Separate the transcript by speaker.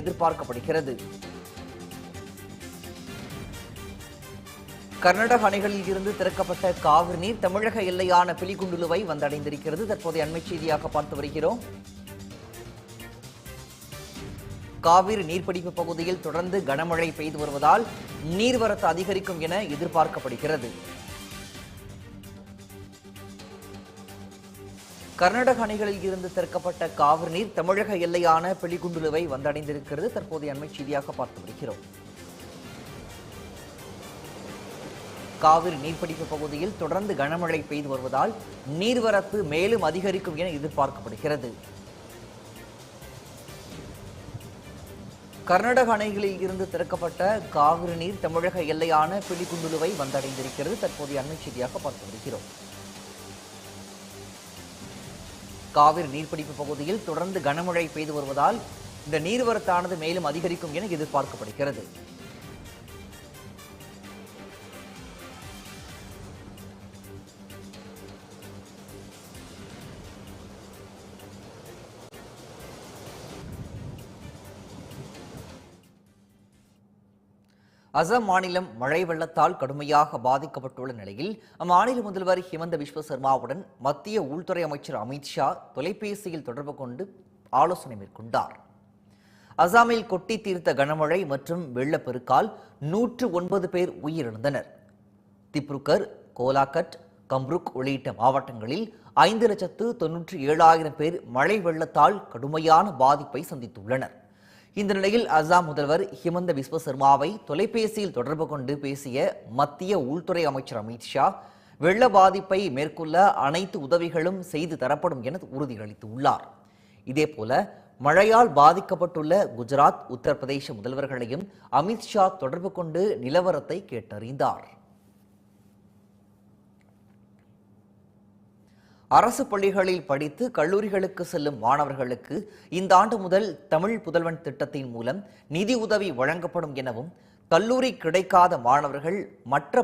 Speaker 1: எதிர்பார்க்கப்படுகிறது. கர்நாடக அணைகளில் இருந்து திறக்கப்பட்ட காவிரி நீர் தமிழக எல்லையான பிலிகுண்டுலுவை வந்தடைந்திருக்கிறது. தற்போதைய அண்மை செய்தியாக பார்த்து வருகிறோம். காவிரி நீர்பிடிப்பு பகுதியில் தொடர்ந்து கனமழை பெய்து வருவதால் நீர்வரத்து அதிகரிக்கும் என எதிர்பார்க்கப்படுகிறது. கர்நாடக அணைகளில் இருந்து திறக்கப்பட்ட காவிரி நீர் தமிழக எல்லையான பெலிகுண்டுலுவை வந்தடைந்திருக்கிறது. தற்போதைய அண்மை செய்தியாக பார்த்து வருகிறோம். காவிரி நீர்பிடிப்பு பகுதியில் தொடர்ந்து கனமழை பெய்து வருவதால் நீர்வரத்து மேலும் அதிகரிக்கும் என எதிர்பார்க்கப்படுகிறது. கர்நாடக அணைகளில் இருந்து திறக்கப்பட்ட காவிரி நீர் தமிழக எல்லையான பிலிகுண்டுலுவை வந்தடைந்திருக்கிறது. தற்போதைய அண்மை செய்தியாக பார்த்து வருகிறோம். காவிரி நீர்பிடிப்பு பகுதியில் தொடர்ந்து கனமழை பெய்து வருவதால் இந்த நீர்வரத்தானது மேலும் அதிகரிக்கும் என எதிர்பார்க்கப்படுகிறது. அசாம் மாநிலம் மழை வெள்ளத்தால் கடுமையாக பாதிக்கப்பட்டுள்ள நிலையில் அம்மாநில முதல்வர் ஹிமந்த விஸ்வ சர்மாவுடன் மத்திய உள்துறை அமைச்சர் அமித்ஷா தொலைபேசியில் தொடர்பு கொண்டு ஆலோசனை மேற்கொண்டார். அசாமில் கொட்டி தீர்த்த கனமழை மற்றும் வெள்ளப்பெருக்கால் நூற்று ஒன்பது பேர் உயிரிழந்தனர். திப்ருகர் கோலாகட் கம்ருக் உள்ளிட்ட மாவட்டங்களில் ஐந்து லட்சத்து தொன்னூற்றி ஏழாயிரம் பேர் மழை வெள்ளத்தால் கடுமையான பாதிப்பை சந்தித்துள்ளனர். இந்த நிலையில் அசாம் முதல்வர் ஹிமந்த விஸ்வ சர்மாவை தொலைபேசியில் தொடர்பு கொண்டு பேசிய மத்திய உள்துறை அமைச்சர் அமித்ஷா வெள்ள பாதிப்பை மேற்கொள்ள அனைத்து உதவிகளும் செய்து தரப்படும் என உறுதியளித்துள்ளார் இதேபோல மழையால் பாதிக்கப்பட்டுள்ள குஜராத் உத்தரப்பிரதேச முதல்வர்களையும் அமித்ஷா தொடர்பு கொண்டு நிலவரத்தை கேட்டறிந்தார். அரசு பள்ளிகளில் படித்து கல்லூரிகளுக்கு செல்லும் மாணவர்களுக்கு இந்த ஆண்டு முதல் தமிழ் புதல்வன் திட்டத்தின் மூலம் நிதி உதவி வழங்கப்படும் எனவும் கல்லூரி கிடைக்காத மாணவர்கள் மற்ற